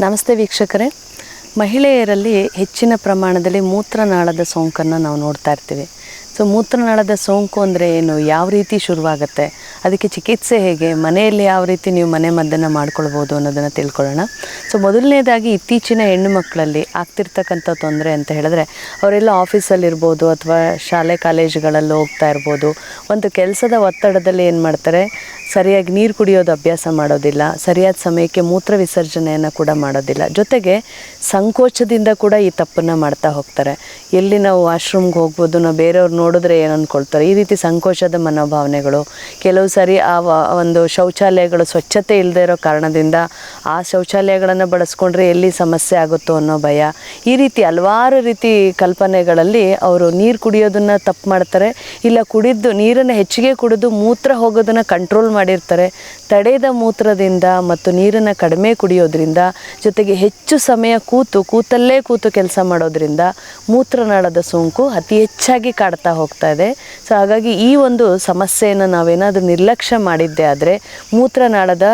ನಮಸ್ತೆ ವೀಕ್ಷಕರೇ. ಮಹಿಳೆಯರಲ್ಲಿ ಹೆಚ್ಚಿನ ಪ್ರಮಾಣದಲ್ಲಿ ಮೂತ್ರನಾಳದ ಸೋಂಕನ್ನು ನಾವು ನೋಡ್ತಾ ಇರ್ತೀವಿ. ಸೊ ಮೂತ್ರನಾಳದ ಸೋಂಕು ಅಂದರೆ ಏನು? ಯಾವ ರೀತಿ ಶುರುವಾಗುತ್ತೆ? ಅದಕ್ಕೆ ಚಿಕಿತ್ಸೆ ಹೇಗೆ? ಮನೆಯಲ್ಲಿ ಯಾವ ರೀತಿ ನೀವು ಮನೆ ಮದ್ದನ್ನು ಮಾಡ್ಕೊಳ್ಬೋದು ಅನ್ನೋದನ್ನು ತಿಳ್ಕೊಳ್ಳೋಣ. ಸೊ ಮೊದಲನೇದಾಗಿ ಇತ್ತೀಚಿನ ಹೆಣ್ಣು ಮಕ್ಕಳಲ್ಲಿ ಆಗ್ತಿರ್ತಕ್ಕಂಥ ತೊಂದರೆ ಅಂತ ಹೇಳಿದ್ರೆ, ಅವರೆಲ್ಲ ಆಫೀಸಲ್ಲಿರ್ಬೋದು ಅಥವಾ ಶಾಲೆ, ಕಾಲೇಜುಗಳಲ್ಲಿ ಹೋಗ್ತಾ ಇರ್ಬೋದು. ಒಂದು ಕೆಲಸದ ಒತ್ತಡದಲ್ಲಿ ಏನು ಮಾಡ್ತಾರೆ? ಸರಿಯಾಗಿ ನೀರು ಕುಡಿಯೋದು ಅಭ್ಯಾಸ ಮಾಡೋದಿಲ್ಲ. ಸರಿಯಾದ ಸಮಯಕ್ಕೆ ಮೂತ್ರ ವಿಸರ್ಜನೆಯನ್ನು ಕೂಡ ಮಾಡೋದಿಲ್ಲ. ಜೊತೆಗೆ ಸಂಕೋಚದಿಂದ ಕೂಡ ಈ ತಪ್ಪನ್ನು ಮಾಡ್ತಾ ಹೋಗ್ತಾರೆ. ಎಲ್ಲಿ ನಾವು ವಾಶ್ರೂಮ್ಗೆ ಹೋಗ್ಬೋದು, ನಾವು ಬೇರೆಯವ್ರು ನೋಡಿದ್ರೆ ಏನು ಅಂದ್ಕೊಳ್ತಾರೆ ಈ ರೀತಿ ಸಂಕೋಚದ ಮನೋಭಾವನೆಗಳು, ಕೆಲವು ಸರಿ, ಆ ಒಂದು ಶೌಚಾಲಯಗಳು ಸ್ವಚ್ಛತೆ ಇಲ್ಲದೆ ಇರೋ ಕಾರಣದಿಂದ ಆ ಶೌಚಾಲಯಗಳನ್ನು ಬಳಸ್ಕೊಂಡ್ರೆ ಎಲ್ಲಿ ಸಮಸ್ಯೆ ಆಗುತ್ತೋ ಅನ್ನೋ ಭಯ. ಈ ರೀತಿ ಹಲವಾರು ರೀತಿ ಕಲ್ಪನೆಗಳಲ್ಲಿ ಅವರು ನೀರು ಕುಡಿಯೋದನ್ನು ತಪ್ಪು ಮಾಡ್ತಾರೆ. ಇಲ್ಲ ಕುಡಿದ್ದು ನೀರನ್ನು ಹೆಚ್ಚಿಗೆ ಕುಡಿದು ಮೂತ್ರ ಹೋಗೋದನ್ನು ಕಂಟ್ರೋಲ್ ಮಾಡಿರ್ತಾರೆ. ತಡೆದ ಮೂತ್ರದಿಂದ ಮತ್ತು ನೀರನ್ನು ಕಡಿಮೆ ಕುಡಿಯೋದ್ರಿಂದ ಜೊತೆಗೆ ಹೆಚ್ಚು ಸಮಯ ಕೂತು, ಕೂತಲ್ಲೇ ಕೂತು ಕೆಲಸ ಮಾಡೋದ್ರಿಂದ ಮೂತ್ರನಾಳದ ಸೋಂಕು ಅತಿ ಹೆಚ್ಚಾಗಿ ಕಾಡ್ತಾ ಹೋಗ್ತಾ ಇದೆ. ಸೊ, ಹಾಗಾಗಿ ಈ ಒಂದು ಸಮಸ್ಯೆಯನ್ನು ನಾವೇನಾದರೂ ನಿರ್ಲಕ್ಷ್ಯ ಮಾಡಿದ್ದೆ ಆದರೆ ಮೂತ್ರನಾಳದ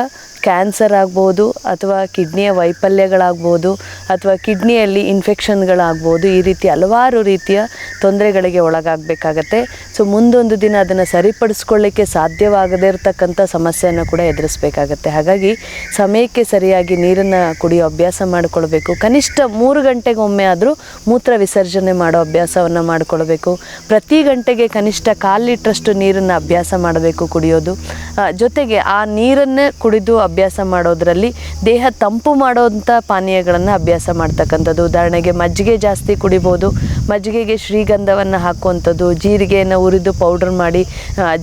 ಕ್ಯಾನ್ಸರ್ ಆಗ್ಬೋದು ಅಥವಾ ಕಿಡ್ನಿಯ ವೈಫಲ್ಯಗಳಾಗ್ಬೋದು ಅಥವಾ ಕಿಡ್ನಿಯಲ್ಲಿ ಇನ್ಫೆಕ್ಷನ್ಗಳಾಗ್ಬೋದು ಈ ರೀತಿ ಹಲವಾರು ರೀತಿಯ ತೊಂದರೆಗಳಿಗೆ ಒಳಗಾಗಬೇಕಾಗತ್ತೆ. ಸೊ ಮುಂದೊಂದು ದಿನ ಅದನ್ನು ಸರಿಪಡಿಸ್ಕೊಳ್ಳಿಕ್ಕೆ ಸಾಧ್ಯವಾಗದೇ ಇರತಕ್ಕಂಥ ಸಮಸ್ಯೆಯನ್ನು ಕೂಡ ಎದುರಿಸಬೇಕಾಗತ್ತೆ. ಹಾಗಾಗಿ ಸಮಯಕ್ಕೆ ಸರಿಯಾಗಿ ನೀರನ್ನು ಕುಡಿಯೋ ಅಭ್ಯಾಸ ಮಾಡಿಕೊಳ್ಬೇಕು. ಕನಿಷ್ಠ ಮೂರು ಗಂಟೆಗೊಮ್ಮೆ ಆದರೂ ಮೂತ್ರ ವಿಸರ್ಜನೆ ಮಾಡೋ ಅಭ್ಯಾಸವನ್ನು ಮಾಡಿಕೊಳ್ಬೇಕು. ಪ್ರತಿ ಗಂಟೆಗೆ ಕನಿಷ್ಠ ಕಾಲು ಲೀಟ್ರಷ್ಟು ನೀರನ್ನು ಅಭ್ಯಾಸ ಮಾಡಬೇಕು ಕುಡಿಯೋದು. ಜೊತೆಗೆ ಆ ನೀರನ್ನೇ ಕುಡಿದು ಅಭ್ಯಾಸ ಮಾಡೋದರಲ್ಲಿ ದೇಹ ತಂಪು ಮಾಡೋವಂಥ ಪಾನೀಯಗಳನ್ನು ಅಭ್ಯಾಸ ಮಾಡ್ತಕ್ಕಂಥದ್ದು. ಉದಾಹರಣೆಗೆ ಮಜ್ಜಿಗೆ ಜಾಸ್ತಿ ಕುಡಿಬೋದು, ಮಜ್ಜಿಗೆಗೆ ಶ್ರೀಗಂಧವನ್ನು ಹಾಕುವಂಥದ್ದು, ಜೀರಿಗೆಯನ್ನು ಹುರಿದು ಪೌಡ್ರ್ ಮಾಡಿ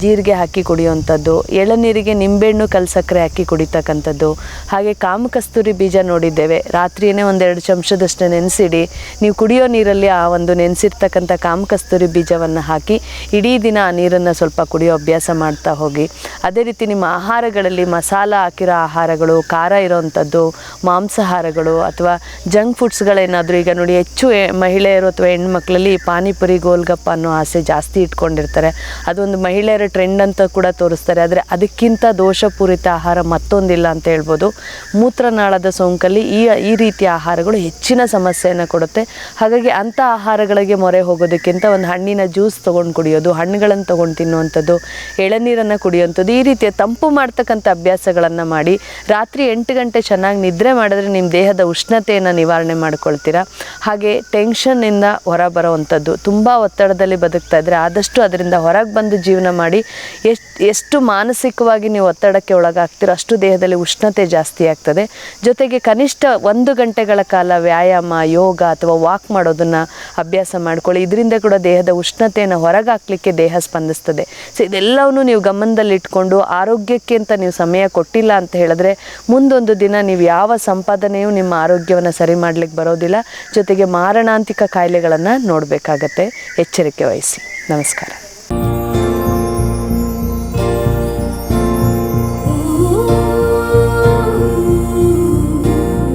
ಜೀರಿಗೆ ಹಾಕಿ ಕುಡಿಯುವಂಥದ್ದು, ಎಳನೀರಿಗೆ ನಿಂಬೆಹಣ್ಣು ಕಲ್ಸಕ್ಕರೆ ಹಾಕಿ ಕುಡಿತಕ್ಕಂಥದ್ದು, ಹಾಗೆ ಕಾಮಕಸ್ತೂರಿ ಬೀಜ ನೋಡಿದ್ದೇವೆ. ರಾತ್ರಿಯೇ ಒಂದೆರಡು ಚಮಚದಷ್ಟು ನೆನೆಸಿಡಿ, ನೀವು ಕುಡಿಯೋ ನೀರಲ್ಲಿ ಆ ಒಂದು ನೆನೆಸಿರ್ತಕ್ಕಂಥ ಕಾಮಕಸ್ತೂರಿ ಬೀಜವನ್ನು ಹಾಕಿ ಇಡೀ ದಿನ ಆ ನೀರನ್ನು ಸ್ವಲ್ಪ ಕುಡಿಯೋ ಅಭ್ಯಾಸ ಮಾಡ್ತಾ ಹೋಗಿ. ಅದೇ ರೀತಿ ನಿಮ್ಮ ಆಹಾರಗಳಲ್ಲಿ ಮಸಾಲ ಹಾಕಿರೋ ಆಹಾರಗಳು, ಖಾರ ಇರೋವಂಥದ್ದು ಮಾಂಸಾಹಾರಗಳು ಅಥವಾ ಜಂಕ್ ಫುಡ್ಸ್ಗಳೇನಾದರೂ ಈಗ ನೋಡಿ ಹೆಚ್ಚು ಮಹಿಳೆಯರು ಅಥವಾ ಹೆಣ್ಮಕ್ಳಲ್ಲಿ ಪಾನಿಪುರಿ, ಗೋಲ್ಗಪ್ಪ ಅನ್ನೋ ಆಸೆ ಜಾಸ್ತಿ ಇಟ್ಕೊಂಡಿರ್ತಾರೆ. ಅದೊಂದು ಮಹಿಳೆಯರ ಟ್ರೆಂಡ್ ಅಂತ ಕೂಡ ತೋರಿಸ್ತಾರೆ. ಆದರೆ ಅದಕ್ಕಿಂತ ದೋಷಪೂರಿತ ಆಹಾರ ಮತ್ತೊಂದಿಲ್ಲ ಅಂತ ಹೇಳ್ಬೋದು. ಮೂತ್ರನಾಳದ ಸೋಂಕಲ್ಲಿ ಈ ಈ ರೀತಿಯ ಆಹಾರಗಳು ಹೆಚ್ಚಿನ ಸಮಸ್ಯೆಯನ್ನು ಕೊಡುತ್ತೆ. ಹಾಗಾಗಿ ಅಂಥ ಆಹಾರಗಳಿಗೆ ಮೊರೆ ಹೋಗೋದಕ್ಕಿಂತ ಒಂದು ಹಣ್ಣಿನ ಜ್ಯೂಸ್ ತೊಗೊಂಡು ಕುಡಿಯೋದು, ಹಣ್ಣುಗಳನ್ನು ತೊಗೊಂಡು ತಿನ್ನುವಂಥದ್ದು, ಎಳನೀರನ್ನು ಕುಡಿಯುವಂಥದ್ದು ಈ ರೀತಿಯ ತಂಪು ಮಾಡ್ತಕ್ಕಂಥ ಅಭ್ಯಾಸಗಳನ್ನು ಮಾಡಿ ರಾತ್ರಿ ಎಂಟು ಗಂಟೆ ಚೆನ್ನಾಗಿ ನಿದ್ರೆ ಮಾಡಿದ್ರೆ ನಿಮ್ಮ ದೇಹದ ಉಷ್ಣತೆಯನ್ನು ನಿವಾರಣೆ ಮಾಡ್ಕೊಳ್ತೀರಾ? ಹಾಗೆ ಟೆನ್ಷನ್ನಿಂದ ಹೊರ ಬರೋವಂಥದ್ದು ತುಂಬ ಒತ್ತಡದಲ್ಲಿ ಬದುಕ್ತಾ ಇದ್ದರೆ ಆದಷ್ಟು ಅದರಿಂದ ಹೊರಗೆ ಬಂದು ಜೀವನ ಮಾಡಿ ಎಷ್ಟು ಎಷ್ಟು ಮಾನಸಿಕವಾಗಿ ನೀವು ಒತ್ತಡಕ್ಕೆ ಒಳಗಾಗ್ತೀರೋ ಅಷ್ಟು ದೇಹದಲ್ಲಿ ಉಷ್ಣತೆ ಜಾಸ್ತಿ ಆಗ್ತದೆ. ಜೊತೆಗೆ ಕನಿಷ್ಠ ಒಂದು ಗಂಟೆಗಳ ಕಾಲ ವ್ಯಾಯಾಮ, ಯೋಗ ಅಥವಾ ವಾಕ್ ಮಾಡೋದನ್ನು ಅಭ್ಯಾಸ ಮಾಡ್ಕೊಳ್ಳಿ. ಇದರಿಂದ ಕೂಡ ದೇಹದ ಉಷ್ಣತೆಯನ್ನು ಹೊರಗಾಕ್ಲಿಕ್ಕೆ ದೇಹ ಸ್ಪಂದಿಸ್ತದೆ. ಸೊ ಇದೆಲ್ಲವನ್ನು ನೀವು ಗಮನದಲ್ಲಿಟ್ಕೊಂಡು ಆರೋಗ್ಯಕ್ಕೆ ಅಂತ ನೀವು ಸಮಯ ಕೊಟ್ಟಿಲ್ಲ ಅಂತ ಹೇಳಿದ್ರೆ ಮುಂದೊಂದು ದಿನ ನೀವು ಯಾವ ಸಂಪಾದನೆಯೂ ನಿಮ್ಮ ಆರೋಗ್ಯವನ್ನು ಸರಿ ಮಾಡ್ಲಿಕ್ಕೆ ಬರೋದಿಲ್ಲ. ಜೊತೆಗೆ ಮಾರಣಾಂತಿಕ ಕಾಯಿಲೆಗಳನ್ನು ನೋಡಬೇಕಾಗತ್ತೆ. ಎಚ್ಚರಿಕೆ ವಹಿಸಿ. ನಮಸ್ಕಾರ.